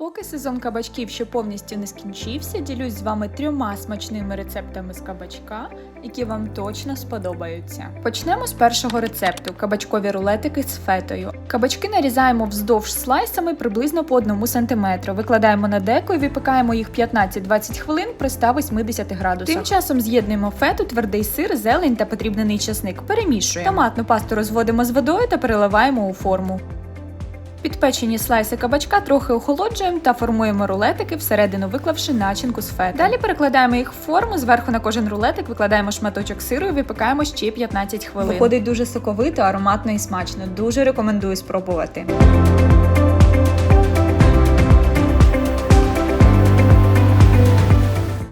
Поки сезон кабачків ще повністю не скінчився, ділюсь з вами трьома смачними рецептами з кабачка, які вам точно сподобаються. Почнемо з першого рецепту кабачкові рулетики з фетою. Кабачки нарізаємо вздовж слайсами приблизно по 1 см. Викладаємо на деко і випікаємо їх 15-20 хвилин при 180 градусах. Тим часом з'єднуємо фету, твердий сир, зелень та потрібний часник. Перемішуємо. Томатну пасту розводимо з водою та переливаємо у форму. Підпечені слайси кабачка трохи охолоджуємо та формуємо рулетики, всередину виклавши начинку з фети. Далі перекладаємо їх в форму, зверху на кожен рулетик викладаємо шматочок сиру і випікаємо ще 15 хвилин. Виходить дуже соковито, ароматно і смачно. Дуже рекомендую спробувати.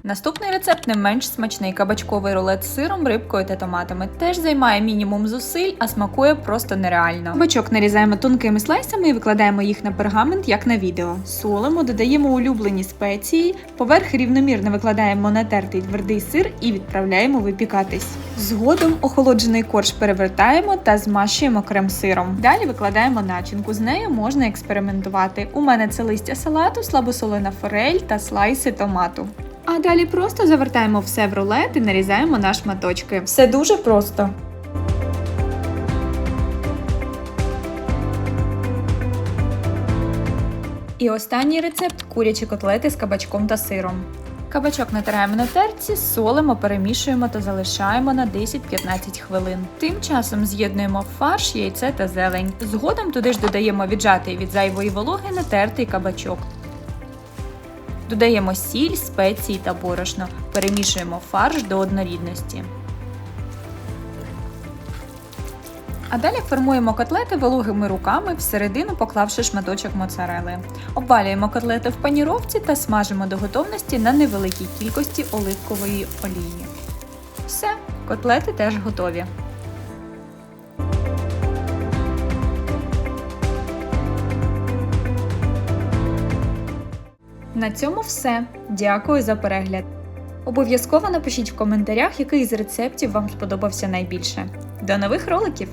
Наступний рецепт не менш смачний кабачковий рулет з сиром, рибкою та томатами. Теж займає мінімум зусиль, а смакує просто нереально. Бачок нарізаємо тонкими слайсами і викладаємо їх на пергамент, як на відео. Солимо, додаємо улюблені спеції, поверх рівномірно викладаємо натертий твердий сир і відправляємо випікатись. Згодом охолоджений корж перевертаємо та змащуємо крем-сиром. Далі викладаємо начинку. З нею можна експериментувати. У мене це листя салату, слабосолена форель та слайси томату. А далі просто завертаємо все в рулет і нарізаємо на шматочки. Все дуже просто. І останній рецепт курячі котлети з кабачком та сиром. Кабачок натираємо на терці, солимо, перемішуємо та залишаємо на 10-15 хвилин. Тим часом з'єднуємо фарш, яйце та зелень. Згодом туди ж додаємо віджатий від зайвої вологи натертий кабачок. Додаємо сіль, спеції та борошно. Перемішуємо фарш до однорідності. А далі формуємо котлети вологими руками, всередину поклавши шматочок моцарели. Обвалюємо котлети в паніровці та смажимо до готовності на невеликій кількості оливкової олії. Все, котлети теж готові. На цьому все. Дякую за перегляд. Обов'язково напишіть в коментарях, який з рецептів вам сподобався найбільше. До нових роликів!